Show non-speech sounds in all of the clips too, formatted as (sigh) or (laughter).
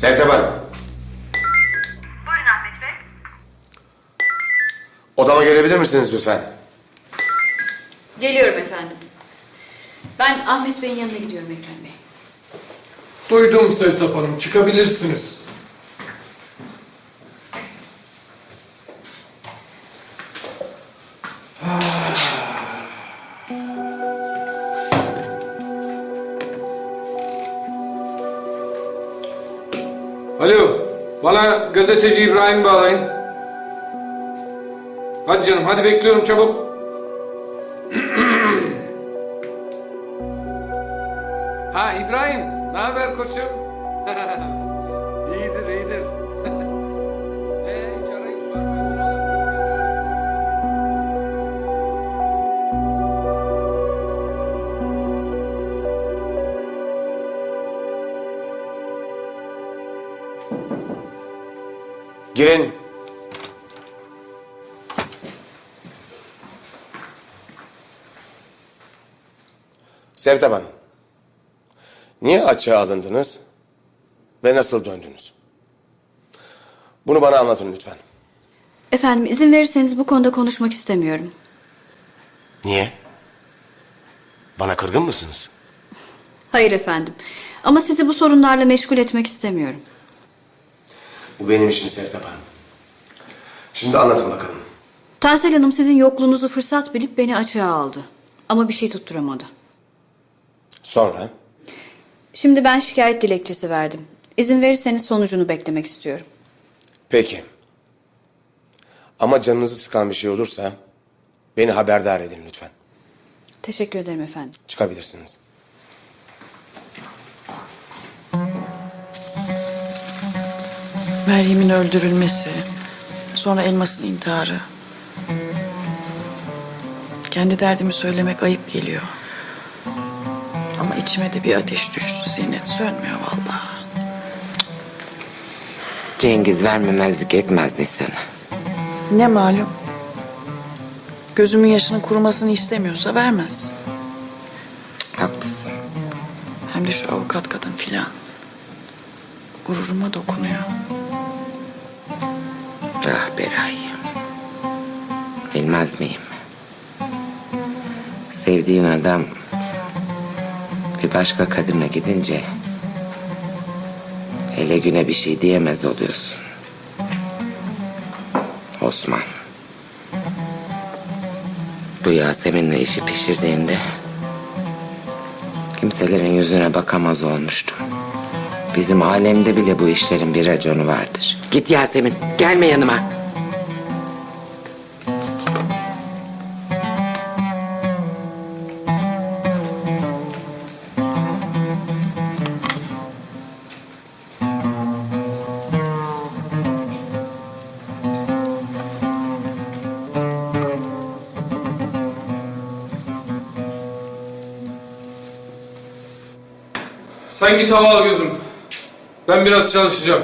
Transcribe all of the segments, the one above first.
Sevtep Hanım. Buyurun Ahmet Bey. Odama gelebilir misiniz lütfen? Geliyorum efendim. Ben Ahmet Bey'in yanına gidiyorum Ekrem Bey. Duydum Sevtap Hanım, çıkabilirsiniz. Alo, bana gazeteci İbrahim bağlayın. Hadi canım, hadi bekliyorum çabuk. (clears throat) Ha İbrahim, ne haber koçum? (laughs) Girin. Sevtep Hanım. Niye açığa alındınız ve nasıl döndünüz? Bunu bana anlatın lütfen. Efendim izin verirseniz bu konuda konuşmak istemiyorum. Niye? Bana kırgın mısınız? Hayır efendim. Ama sizi bu sorunlarla meşgul etmek istemiyorum. Bu benim işim Sevtep Hanım. Şimdi anlatın bakalım. Tansel Hanım sizin yokluğunuzu fırsat bilip beni açığa aldı. Ama bir şey tutturamadı. Sonra? Şimdi ben şikayet dilekçesi verdim. İzin verirseniz sonucunu beklemek istiyorum. Peki. Ama canınızı sıkan bir şey olursa beni haberdar edin lütfen. Teşekkür ederim efendim. Çıkabilirsiniz. Meryem'in öldürülmesi, sonra Elmas'ın intiharı. Kendi derdimi söylemek ayıp geliyor. Ama içime de bir ateş düştü Zinet. Sönmüyor vallahi. Cengiz vermemezlik etmezdi sana. Ne malum? Gözümün yaşının kurumasını istemiyorsa vermez. Haklısın. Hem de şu avukat kadın filan. Gururuma dokunuyor. Ah Beray. Bilmez miyim? Sevdiğin adam bir başka kadına gidince hele güne bir şey diyemez oluyorsun. Osman. Bu Yasemin'le işi pişirdiğinde kimselerin yüzüne bakamaz olmuştum. Bizim alemde bile bu işlerin bir raconu vardır. Git Yasemin, gelme yanıma. Sen git hava al gözüm. Ben biraz çalışacağım.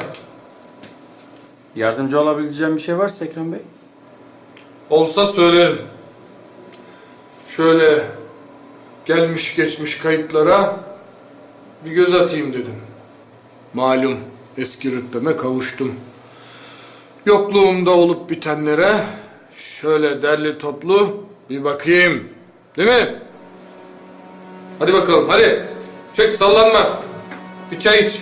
Yardımcı olabileceğim bir şey varsa Ekrem Bey. Olsa söylerim. Şöyle gelmiş geçmiş kayıtlara bir göz atayım dedim. Malum eski rütbeme kavuştum. Yokluğumda olup bitenlere şöyle derli toplu bir bakayım. Değil mi? Hadi bakalım hadi. Çek sallanma. Bir çay iç.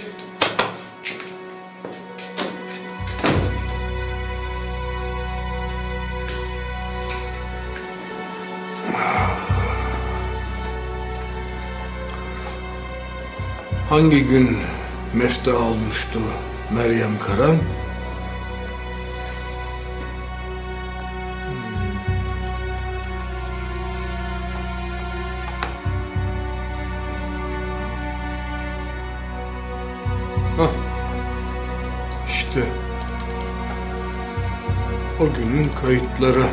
Hangi gün mefta olmuştu Meryem Karan? Hah. İşte o günün kayıtları.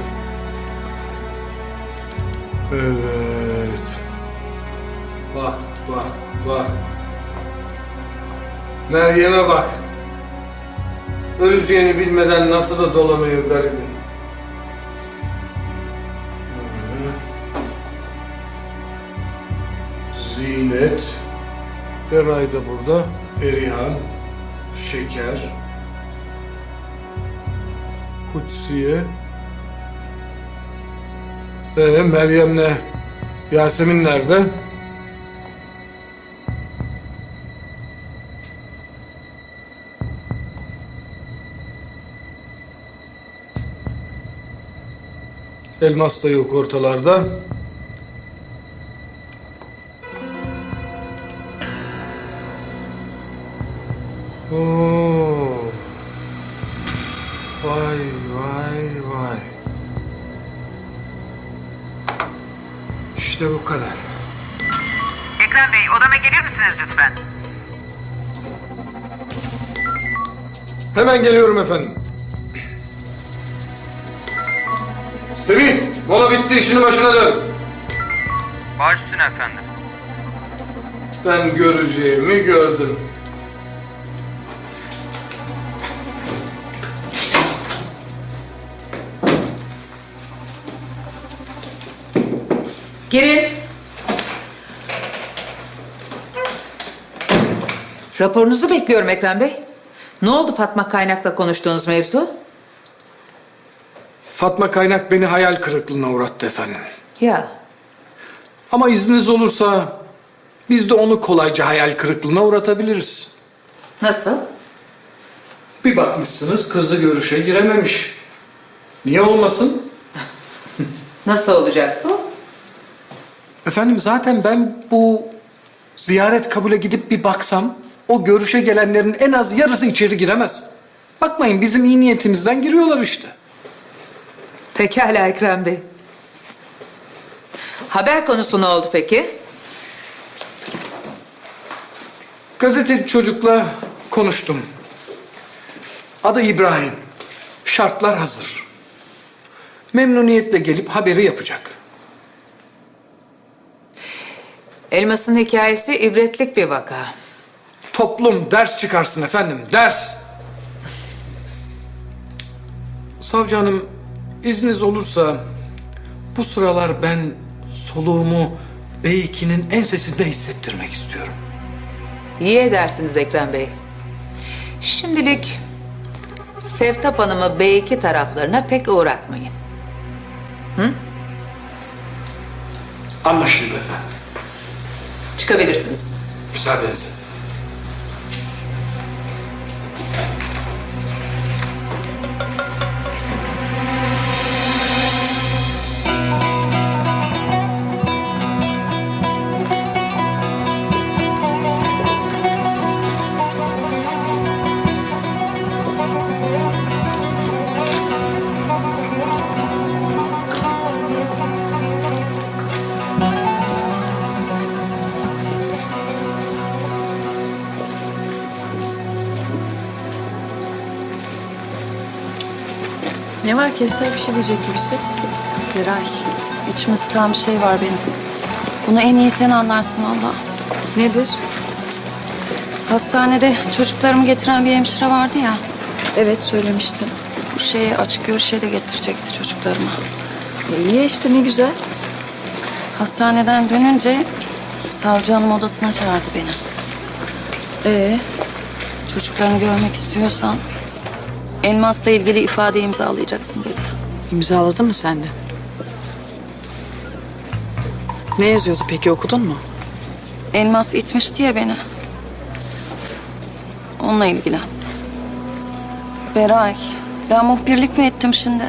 Evet. Bak, bak, bak. Meryem'e bak. Öleceğini bilmeden nasıl da dolanıyor garibim. Zinet. Beray da burada. Perihan. Şeker. Kutsiye. Ee, Meryem'le Yasemin nerede? Elmas da yok ortalarda. Oo. Vay vay vay. İşte bu kadar. Ekrem Bey odama gelir misiniz lütfen? Hemen geliyorum efendim. Semih, mola bitti işini başına dön. Baş üstüne efendim. Ben göreceğimi gördüm. Girin. Raporunuzu bekliyorum Ekrem Bey. Ne oldu Fatma Kaynak'la konuştuğunuz mevzu? Fatma Kaynak beni hayal kırıklığına uğrattı efendim. Ya Ama izniniz olursa biz de onu kolayca hayal kırıklığına uğratabiliriz. nasıl? Bir bakmışsınız kızı görüşe girememiş. Niye olmasın? (laughs) Nasıl olacak bu? Efendim zaten ben bu ziyaret kabule gidip bir baksam o görüşe gelenlerin en az yarısı içeri giremez. Bakmayın bizim iyi niyetimizden giriyorlar işte. Pekala Ekrem Bey. Haber konusu ne oldu peki? Gazeteci çocukla konuştum. Adı İbrahim. Şartlar hazır. Memnuniyetle gelip haberi yapacak. Elmas'ın hikayesi ibretlik bir vaka. Toplum ders çıkarsın efendim, ders. Savcı hanım, izniniz olursa bu sıralar ben soluğumu B2'nin ensesinde hissettirmek istiyorum. İyi edersiniz Ekrem Bey. Şimdilik Sevtap Hanım'ı B2 taraflarına pek uğratmayın. Anlaşıldı efendim. Çıkabilirsiniz. Müsaadenizle. Kevser bir şey diyecek gibisin? Beray, içime sıkan bir şey var benim. Bunu en iyi sen anlarsın valla. Nedir? Hastanede çocuklarımı getiren bir hemşire vardı ya. Evet söylemiştin. Bu şeye açık görüşe de getirecekti çocuklarımı. E, iyi işte ne güzel. Hastaneden dönünce savcı hanım odasına çağırdı beni. Ee, Çocuklarını görmek istiyorsan Elmas'la ilgili ifade imzalayacaksın dedi. imzaladın mı sen de? Ne yazıyordu peki okudun mu? Elmas itmişti ya beni. Onunla ilgilen. Beray, ben muhbirlik mi ettim şimdi?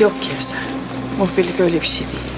Yok Kevser. Muhbirlik öyle bir şey değil.